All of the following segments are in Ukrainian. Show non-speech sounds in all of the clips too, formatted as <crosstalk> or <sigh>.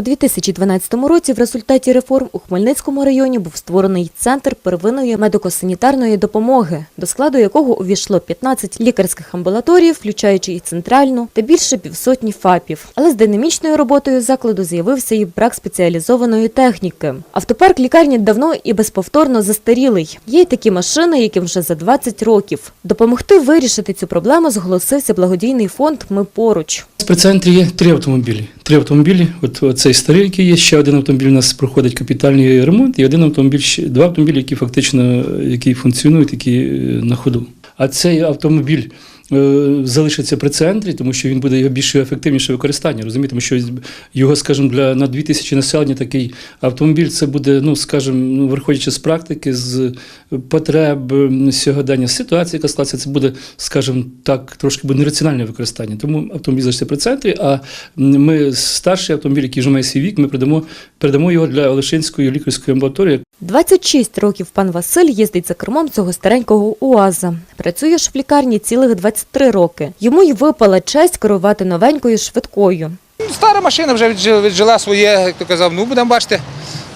У 2012 році в результаті реформ у Хмельницькому районі був створений центр первинної медико-санітарної допомоги, до складу якого увійшло 15 лікарських амбулаторій, включаючи і центральну, та більше півсотні ФАПів. Але з динамічною роботою закладу з'явився і брак спеціалізованої техніки. Автопарк лікарні давно і безповторно застарілий. Є й такі машини, яким вже за 20 років. Допомогти вирішити цю проблему зголосився благодійний фонд Ми поруч. При центрі є три автомобілі. Три автомобілі. От цей старий, який є, ще один автомобіль у нас проходить капітальний ремонт, і один автомобіль, два автомобілі, які фактично які функціонують, які е, на ходу. А цей автомобіль е, залишиться при центрі, тому що він буде більш ефективніше використання. Розумієте, тому що його, скажімо, для на 2000 населення такий автомобіль це буде, ну скажімо, ну, виходячи з практики, з потреб сьогодення, ситуації, яка склалася, це буде, скажімо так, трошки буде нераціональне використання. Тому автомобіль залишиться при центрі. А ми старший автомобіль, який вже має свій вік, ми передамо, передамо його для Олешинської лікарської амбулаторії. 26 років пан Василь їздить за кермом цього старенького УАЗа. Працює ж в лікарні цілих 23 роки. Йому й випала честь керувати новенькою швидкою. Стара машина вже віджила, своє, як то казав, ну будемо бачити.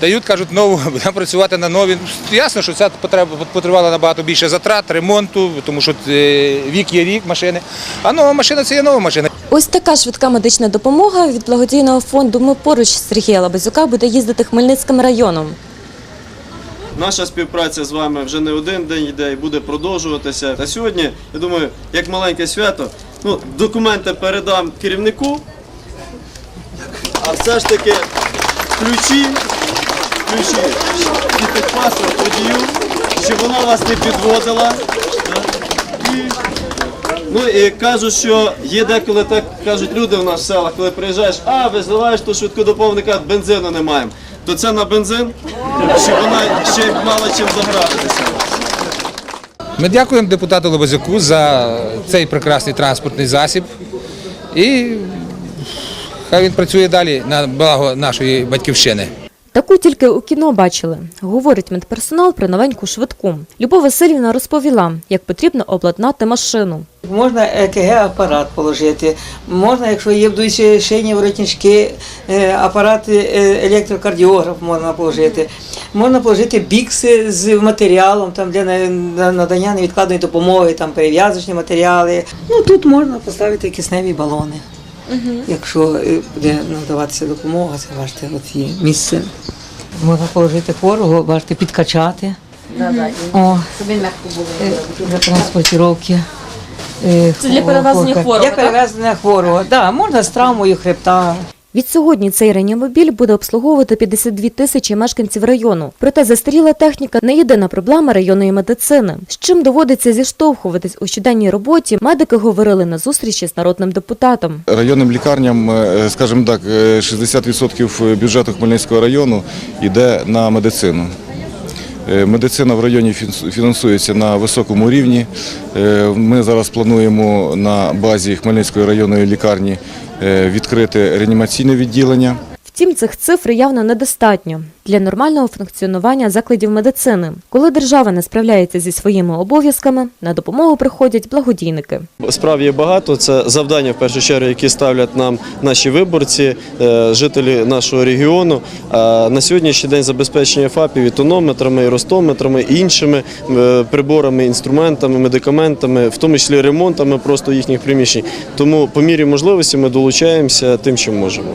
Дають, кажуть, нову, <laughs> будемо працювати на нові. Ясно, що ця потреба потребувала набагато більше затрат, ремонту, тому що е, вік є вік машини. А нова машина це є нова машина. Ось така швидка медична допомога від благодійного фонду Ми поруч Сергія Лабазюка буде їздити Хмельницьким районом. Наша співпраця з вами вже не один день йде і буде продовжуватися. А сьогодні, я думаю, як маленьке свято, ну, документи передам керівнику, а все ж таки ключі, ключі і техпаспорт водію, щоб вона вас не. І, ну і кажуть, що є деколи так кажуть люди в в селах, коли приїжджаєш, а визиваєш ту швидку допомогу, кажуть, бензину не маємо. То це на бензин, щоб вона ще мала чим загратися. Ми дякуємо депутату Лобазюку за цей прекрасний транспортний засіб. І хай він працює далі на благо нашої батьківщини. Тільки у кіно бачили, говорить медперсонал про новеньку швидку. Любов Васильівна розповіла, як потрібно обладнати машину. Можна ЕКГ-апарат положити, можна, якщо є вдуючі шийні воротнички, е, апарат е, електрокардіограф можна положити. Можна положити бікси з матеріалом там, для на- на- надання невідкладної допомоги, там перев'язочні матеріали. Ну тут можна поставити кисневі балони. Якщо е, буде надаватися допомога, це бачите, от є місце. Можна положити хворого, бачите, підкачати. О, е, для транспортировки. е, Це для перевезення хворого, Для перевезення хворого, так. Да, можна з травмою хребта. Від сьогодні цей реанімобіль буде обслуговувати 52 тисячі мешканців району. Проте застаріла техніка не єдина проблема районної медицини. З чим доводиться зіштовхуватись у щоденній роботі, медики говорили на зустрічі з народним депутатом. Районним лікарням, е, скажімо так, е, 60% бюджету Хмельницького району йде на медицину. Е, Медицина в районі фінансується на високому рівні. Е, Ми зараз плануємо на базі Хмельницької районної лікарні е, відкрити реанімаційне відділення. Втім, цих цифр явно недостатньо для нормального функціонування закладів медицини. Коли держава не справляється зі своїми обов'язками, на допомогу приходять благодійники. Справ є багато. Це завдання в першу чергу, які ставлять нам наші виборці, е, жителі нашого регіону. На сьогоднішній день забезпечення ФАПів і тонометрами, і ростометрами, і іншими е, приборами, інструментами, медикаментами, в тому числі ремонтами просто їхніх приміщень. Тому по мірі можливості ми долучаємося тим, чим можемо.